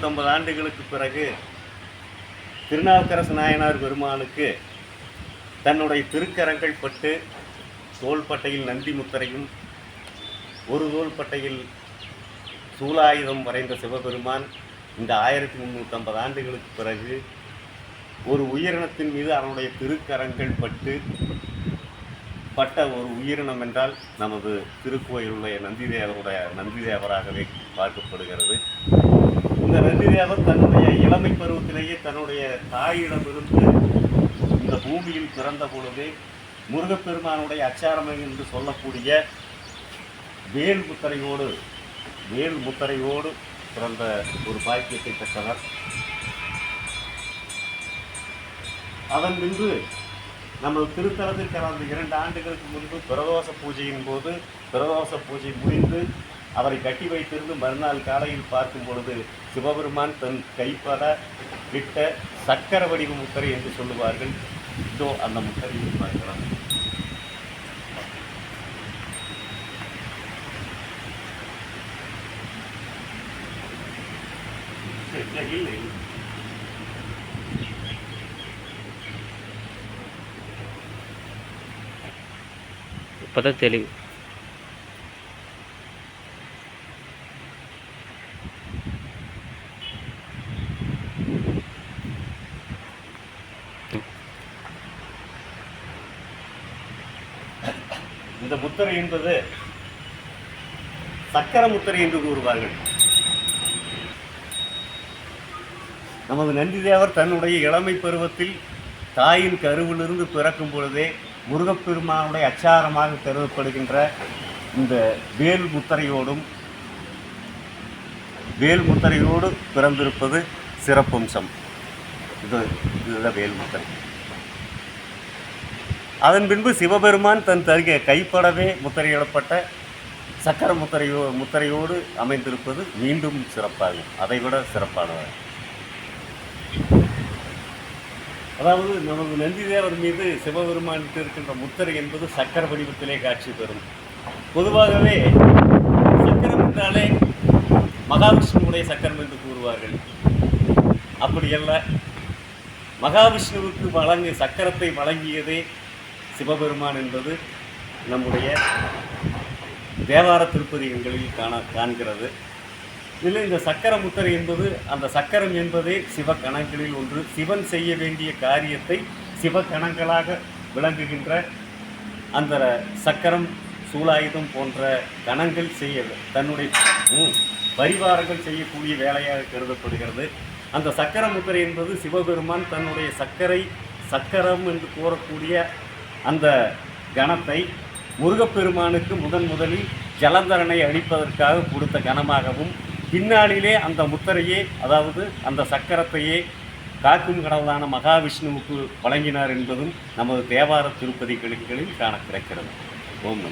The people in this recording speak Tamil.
நூற்றம்பது ஆண்டுகளுக்கு பிறகு திருநாவுக்கரசு நாயனார் பெருமானுக்கு தன்னுடைய திருக்கரங்கள் பட்டு தோள்பட்டையில் நந்தி முத்திரையும் ஒரு தோள்பட்டையில் சூலாயுதம் வரைந்த சிவபெருமான் இந்த ஆயிரத்தி முந்நூற்றம்பது ஆண்டுகளுக்கு பிறகு ஒரு உயிரினத்தின் மீது அவனுடைய திருக்கரங்கள் பட்டு பட்ட ஒரு உயிரினம் என்றால் நமது திருக்கோயிலுடைய நந்திதேவருடைய நந்திதேவராகவே பார்க்கப்படுகிறது. இந்த நந்திதேவர் தன்னுடைய இளமை பருவத்திலேயே தன்னுடைய தாயிடமிருந்து இந்த பூமியில் பிறந்த பொழுது முருகப்பெருமானுடைய அச்சாரமை என்று சொல்லக்கூடிய வேல் முத்திரையோடு வேல் முத்திரையோடு பிறந்த ஒரு பாக்கியத்தை பெற்றவர். அதன் பின்பு நமது திருத்தலத்தில் கடந்த இரண்டு ஆண்டுகளுக்கு முன்பு பிரதோஷ பூஜையின் போது பிரதோஷ பூஜை முடிந்து அவரை கட்டி வைத்திருந்து மறுநாள் காலையில் பார்க்கும் பொழுது சிவபெருமான் தன் கைப்பட விட்ட சக்கர வடிவ முத்திரை என்று சொல்லுவார்கள். இதோ அந்த முத்திரையை பார்க்கலாம். இல்லை இல்லை. இப்போதான் தெளிவு. இந்த முத்திரை என்பது சக்கர முத்திரை என்று கூறுவார்கள். நமது நந்தி தேவர் தன்னுடைய இளமை பருவத்தில் தாயின் கருவிலிருந்து பிறக்கும் பொழுதே முருகப்பெருமானுடைய அச்சாரமாக கருதப்படுகின்ற இந்த வேல் முத்திரையோடும் வேல் முத்திரையோடு பிறந்திருப்பது சிறப்பம்சம். இது இதுதான் வேல் முத்திரை. அதன் பின்பு சிவபெருமான் தன் தருகே கைப்படவே முத்திரையிடப்பட்ட சக்கர முத்திரையோ முத்திரையோடு அமைந்திருப்பது மீண்டும் சிறப்பாகும். அதைவிட சிறப்பானது. அதாவது நமது நந்திதேவர் மீது சிவபெருமானுக்கு இருக்கின்ற முத்திரை என்பது சக்கர வடிவத்திலே காட்சி பெறும். பொதுவாகவே சக்கரம் என்றாலே மகாவிஷ்ணுவுடைய சக்கரம் என்று கூறுவார்கள். அப்படியல்ல மகாவிஷ்ணுவுக்கு வழங்கு சக்கரத்தை வழங்கியதே சிவபெருமான் என்பது நம்முடைய தேவார திருப்பதிகளில் காண காண்கிறது. இதில் இந்த சக்கர முத்திரை என்பது அந்த சக்கரம் என்பதே சிவகணங்களில் ஒன்று. சிவன் செய்ய வேண்டிய காரியத்தை சிவகணங்களாக விளங்குகின்ற அந்த சக்கரம் சூலாயுதம் போன்ற கணங்கள் செய்ய தன்னுடைய ம், பரிவாரங்கள் செய்யக்கூடிய வேலையாக கருதப்படுகிறது. அந்த சக்கர முத்திரை என்பது சிவபெருமான் தன்னுடைய சக்கரை சக்கரம் என்று கூறக்கூடிய அந்த கணத்தை முருகப்பெருமானுக்கு முதன் முதலில் ஜலந்தரனை அழிப்பதற்காக கொடுத்த கணமாகவும் பின்னாளிலே அந்த முத்திரையே அதாவது அந்த சக்கரத்தையே காக்கும் கடவுளான மகாவிஷ்ணுவுக்கு வழங்கினார் என்பதும் நமது தேவார திருப்பதிகளில் காண கிடைக்கிறது. ஓம்